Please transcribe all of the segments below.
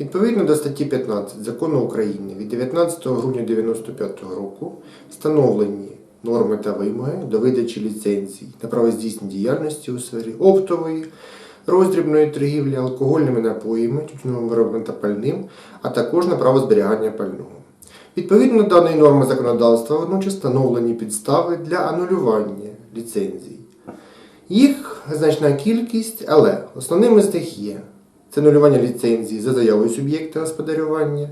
Відповідно до статті 15 Закону України від 19 грудня 1995 року встановлені норми та вимоги до видачі ліцензій на право здійснення діяльності у сфері оптової, роздрібної торгівлі алкогольними напоями, тютюновими виробами та пальним, а також на право зберігання пального. Відповідно до даної норми законодавства водночас встановлені підстави для анулювання ліцензій. Їх значна кількість, але основними з них є це анулювання ліцензії за заявою суб'єкта господарювання,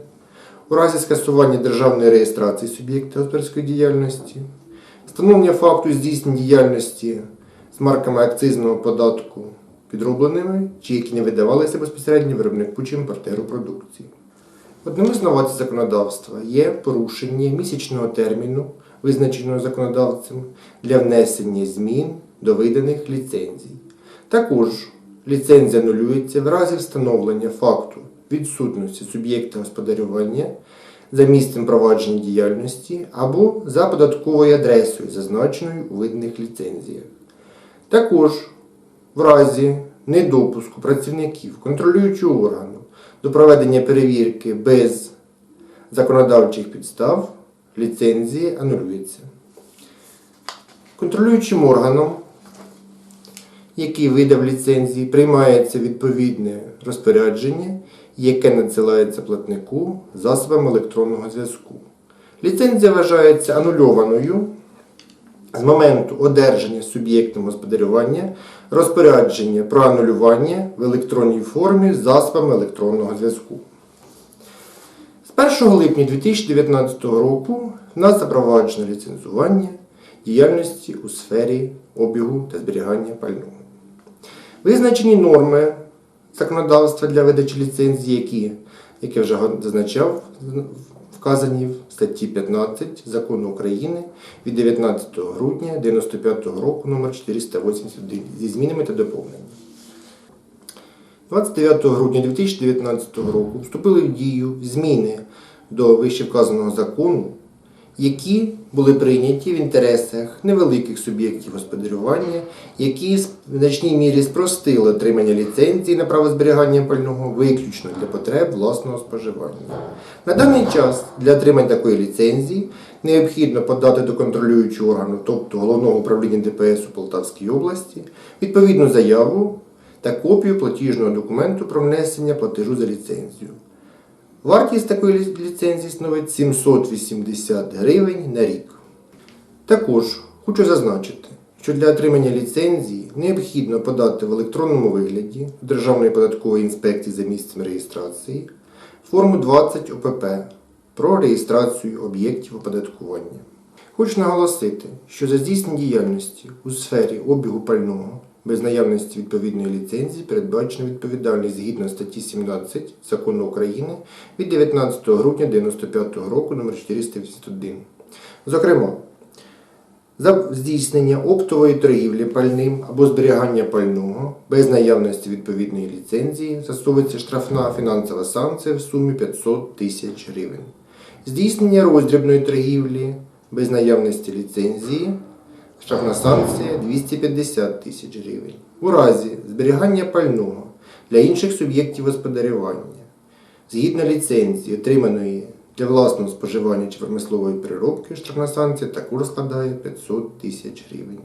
у разі скасування державної реєстрації суб'єкта господарської діяльності, встановлення факту здійснення діяльності з марками акцизного податку підробленими, чи які не видавалися безпосередньо виробнику чи імпортеру продукції. Одним із новацій законодавства є порушення місячного терміну, визначеного законодавцем, для внесення змін до виданих ліцензій. Також ліцензія анулюється в разі встановлення факту відсутності суб'єкта господарювання за місцем провадження діяльності або за податковою адресою, зазначеною у виданих ліцензіях. Також в разі недопуску працівників контролюючого органу до проведення перевірки без законодавчих підстав ліцензії анулюється. Контролюючим органом, який видав ліцензії, приймається відповідне розпорядження, яке надсилається платнику засобами електронного зв'язку. Ліцензія вважається анульованою з моменту одержання суб'єктом господарювання розпорядження про анулювання в електронній формі засобами електронного зв'язку. З 1 липня 2019 року в нас запроваджено ліцензування діяльності у сфері обігу та зберігання пального. Визначені норми законодавства для видачі ліцензії, які, як я вже зазначав, вказані в статті 15 Закону України від 19 грудня 1995 року номер 481 зі змінами та доповненнями. 29 грудня 2019 року вступили в дію зміни до вищевказаного закону, які були прийняті в інтересах невеликих суб'єктів господарювання, які в значній мірі спростили отримання ліцензії на право зберігання пального виключно для потреб власного споживання. На даний час для отримання такої ліцензії необхідно подати до контролюючого органу, тобто головного управління ДПС у Полтавській області, відповідну заяву та копію платіжного документу про внесення платежу за ліцензію. Вартість такої лі- ліцензії становить 780 гривень на рік. Також хочу зазначити, що для отримання ліцензії необхідно подати в електронному вигляді Державної податкової інспекції за місцем реєстрації форму 20 ОПП про реєстрацію об'єктів оподаткування. Хочу наголосити, що за здійснення діяльності у сфері обігу пального без наявності відповідної ліцензії передбачена відповідальність згідно статті 17 Закону України від 19 грудня 1995 року номер 481. Зокрема, за здійснення оптової торгівлі пальним або зберігання пального без наявності відповідної ліцензії застосовується штрафна фінансова санкція в сумі 500 тисяч гривень. Здійснення роздрібної торгівлі без наявності ліцензії штрафна санкція 250 тисяч гривень. У разі зберігання пального для інших суб'єктів господарювання згідно ліцензії, отриманої для власного споживання чи промислової переробки, штрафна санкція також складає 500 тисяч гривень.